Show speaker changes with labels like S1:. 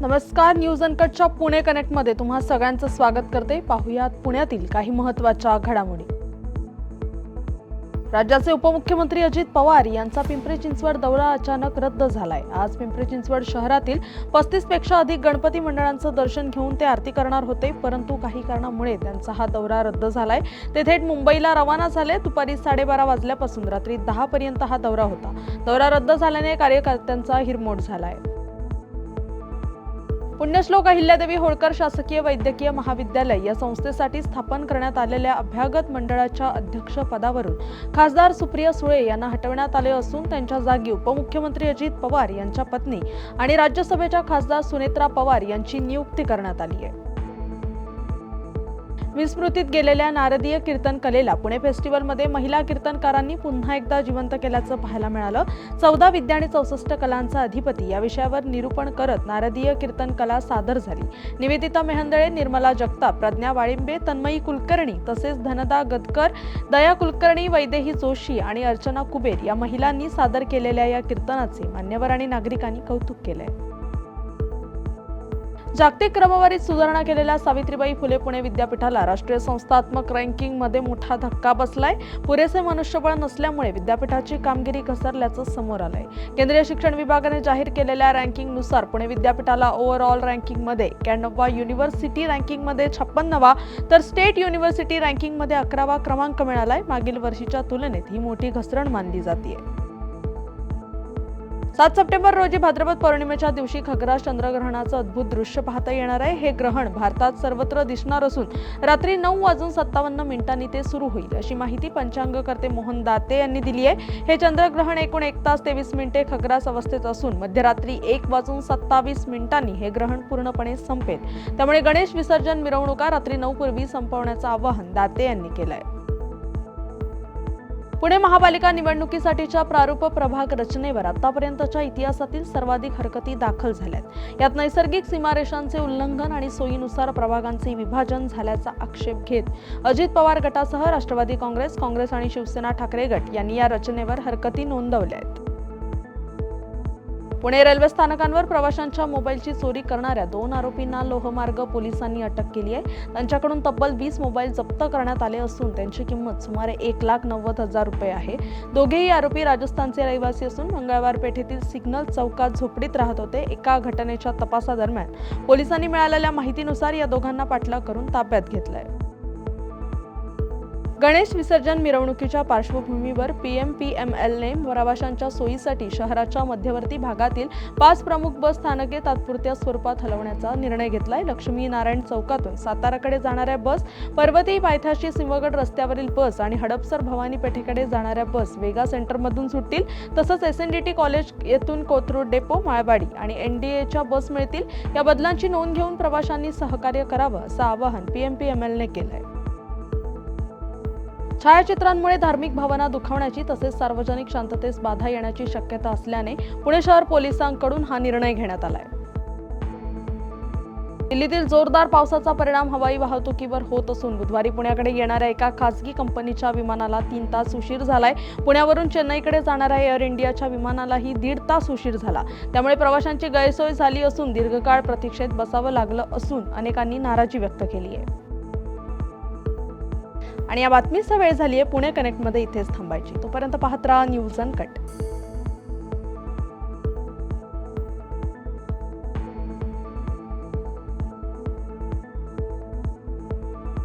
S1: नमस्कार न्यूज अनकटच्या पुणे कनेक्टमध्ये तुम्हा सगळ्यांचं स्वागत करते. पाहुयात पुण्यातील काही महत्त्वाच्या घडामोडी. राज्याचे उपमुख्यमंत्री अजित पवार यांचा पिंपरी चिंचवड दौरा अचानक रद्द झालाय. आज पिंपरी चिंचवड शहरातील पस्तीसपेक्षा अधिक गणपती मंडळांचं दर्शन घेऊन ते आरती करणार होते परंतु काही कारणामुळे त्यांचा हा दौरा रद्द झालाय. ते थेट मुंबईला रवाना झाले. दुपारी साडेबारा वाजल्यापासून रात्री दहा पर्यंत हा दौरा होता. दौरा रद्द झाल्याने कार्यकर्त्यांचा हिरमोड झालाय. पुण्यश्लोक अहिल्यादेवी होळकर शासकीय वैद्यकीय महाविद्यालय या संस्थेसाठी स्थापन करण्यात आलेल्या अभ्यागत मंडळाच्या अध्यक्षपदावरून खासदार सुप्रिया सुळे यांना हटवण्यात आले असून त्यांच्या जागी उपमुख्यमंत्री अजित पवार यांच्या पत्नी आणि राज्यसभेच्या खासदार सुनेत्रा पवार यांची नियुक्ती करण्यात आली आहे. विस्मृतीत गेलेल्या नारदीय कीर्तन कलेला पुणे फेस्टिवलमध्ये महिला कीर्तनकारांनी पुन्हा एकदा जिवंत केल्याचं पाहायला मिळालं. चौदा विद्या आणि चौसष्ट कलांचा अधिपती या विषयावर निरूपण करत नारदीय कीर्तन कला सादर झाली. निवेदिता मेहंदळे निर्मला जगताप प्रज्ञा वाळिंबे तन्मयी कुलकर्णी तसेच धनदा गदकर दया कुलकर्णी वैदेही जोशी आणि अर्चना कुबेर या महिलांनी सादर केलेल्या या कीर्तनाचे मान्यवर आणि नागरिकांनी कौतुक केलंय. जागतिक क्रमवारीत सुधारणा केलेल्या सावित्रीबाई फुले पुणे विद्यापीठाला राष्ट्रीय संस्थात्मक रँकिंगमध्ये मोठा धक्का बसलाय. पुरेसे मनुष्यबळ नसल्यामुळे विद्यापीठाची कामगिरी घसरल्याचं समोर आलंय. केंद्रीय शिक्षण विभागाने जाहीर केलेल्या रँकिंगनुसार पुणे विद्यापीठाला ओव्हरऑल रँकिंगमध्ये एक्याण्णववा युनिव्हर्सिटी रँकिंगमध्ये छप्पन्नवा तर स्टेट युनिव्हर्सिटी रँकिंगमध्ये अकरावा क्रमांक मिळालाय. मागील वर्षीच्या तुलनेत ही मोठी घसरण मानली जाते सात सप्टेंबर रोजी भाद्रपद पौर्णिमेच्या दिवशी खग्रास चंद्रग्रहणाचं अद्भुत दृश्य पाहता येणार आहे. हे ग्रहण भारतात सर्वत्र दिसणार असून रात्री नऊ वाजून सत्तावन्न मिनिटांनी ते सुरू होईल. अशी माहिती पंचांगकर्ते मोहन दाते यांनी दिली आहे. हे चंद्रग्रहण एकूण एक तास तेवीस मिनिटे खग्रास अवस्थेत असून मध्यरात्री एक वाजून सत्तावीस मिनिटांनी हे ग्रहण पूर्णपणे संपेल. त्यामुळे गणेश विसर्जन मिरवणुका रात्री नऊ पूर्वी संपवण्याचं आवाहन दाते यांनी केलं आहे पुणे महापालिका निवडणुकीसाठीच्या प्रारूप प्रभाग रचनेवर आतापर्यंतच्या इतिहासातील सर्वाधिक हरकती दाखल झाल्यात. यात नैसर्गिक सीमारेषांचे उल्लंघन आणि सोयीनुसार प्रभागांचे विभाजन झाल्याचा आक्षेप घेत अजित पवार गटासह राष्ट्रवादी काँग्रेस काँग्रेस आणि शिवसेना ठाकरे गट यांनी या रचनेवर हरकती नोंदवल्या आहेत. पुणे रेल्वे स्थानकांवर प्रवाशांच्या मोबाईलची चोरी करणाऱ्या दोन आरोपींना लोहमार्ग पोलिसांनी अटक केली आहे. त्यांच्याकडून तब्बल वीस मोबाईल जप्त करण्यात आले असून त्यांची किंमत सुमारे एक लाख नव्वद हजार रुपये आहे. दोघेही आरोपी राजस्थानचे रहिवासी असून मंगळवार पेठेतील सिग्नल चौकात झोपडीत राहत होते. एका घटनेच्या तपासादरम्यान पोलिसांनी मिळालेल्या माहितीनुसार या दोघांना पाठलाग करून ताब्यात घेतलंय. गणेश विसर्जन मिरवणुकीच्या पार्श्वभूमीवर पी एम पी एम एलने प्रवाशांच्या सोयीसाठी शहराच्या मध्यवर्ती भागातील पाच प्रमुख बस स्थानके तात्पुरत्या स्वरूपात हलवण्याचा निर्णय घेतलाय. लक्ष्मी नारायण चौकातून साताराकडे जाणाऱ्या बस पर्वती पायथ्याशी सिंहगड रस्त्यावरील बस आणि हडपसर भवानी पेठेकडे जाणाऱ्या बस वेगा सेंटरमधून सुटतील. तसंच S N D T college येथून कोथरूड डेपो माळवाडी आणि एन डी एच्या बस मिळतील. या बदलांची नोंद घेऊन प्रवाशांनी सहकार्य करावं असं आवाहन पी एम पी एम एलने केलं आहे छायाचित्रांमुळे धार्मिक भावना दुखावण्याची तसेच सार्वजनिक शांततेस बाधा येण्याची शक्यता असल्याने पुणे शहर पोलिसांकडून हा निर्णय घेण्यात आलाय. दिल्लीतील जोरदार पावसाचा परिणाम हवाई वाहतुकीवर होत असून बुधवारी पुण्याकडे येणाऱ्या एका खासगी कंपनीच्या विमानाला तीन तास उशीर झालाय. पुण्यावरून चेन्नईकडे जाणाऱ्या एअर इंडियाच्या विमानालाही दीड तास उशीर झाला. त्यामुळे प्रवाशांची गैरसोय झाली असून दीर्घकाळ प्रतीक्षेत बसावं लागलं असून अनेकांनी नाराजी व्यक्त केली आहे. आणि या बातमीचा वेळ झाली आहे पुणे कनेक्टमध्ये इथेच थांबायची. तोपर्यंत पाहत राहा न्यूज अनकट